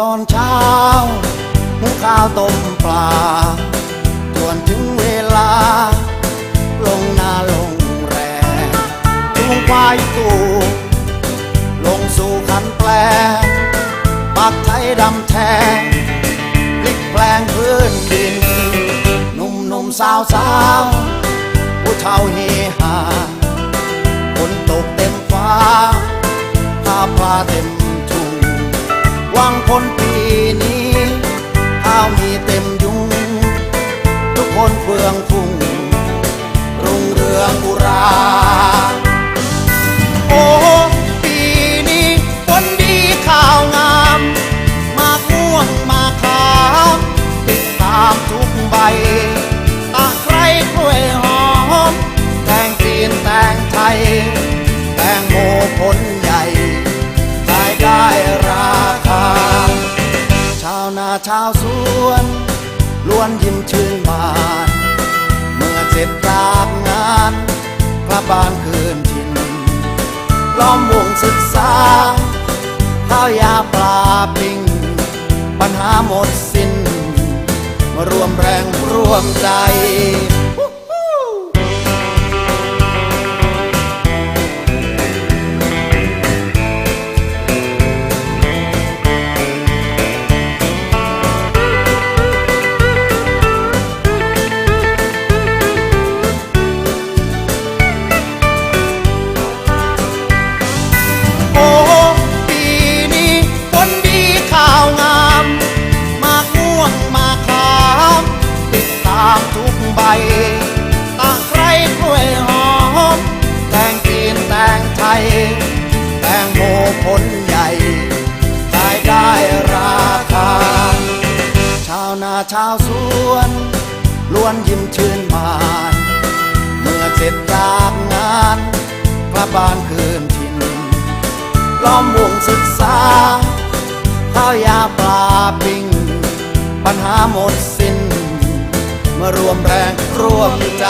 ตอนเช้าหุงข้าวต้มปลาจวนถึงเวลา ลงนาลงแรงจูงควายตูลงสู่คันแปลงปักไทยดำแทงพลิกแปลงพื้นดิน หนุ่มหนุ่มสาวสาวผู้เฒ่าเฮฮา ตาใครกล้วยหอม แตงจีนแตงไทย แตงโมผลใหญ่ขายได้ราคา ชาวนาชาวสวน ล้วนยิ้มชื่นบาน เมื่อเสร็จจากงานกลับบ้านคืนถิ่นล้อมวงศึกษา รวมแรงร่วมใจ ชาวสวนล้วนยิ้มชื่นบานเมื่อเสร็จจากงานกลับบ้านคืนถิ่นล้อมวงศึกษาข้าวยาปลาปิ้งปัญหาหมดสิ้น เมื่อรวมแรงร่วมใจ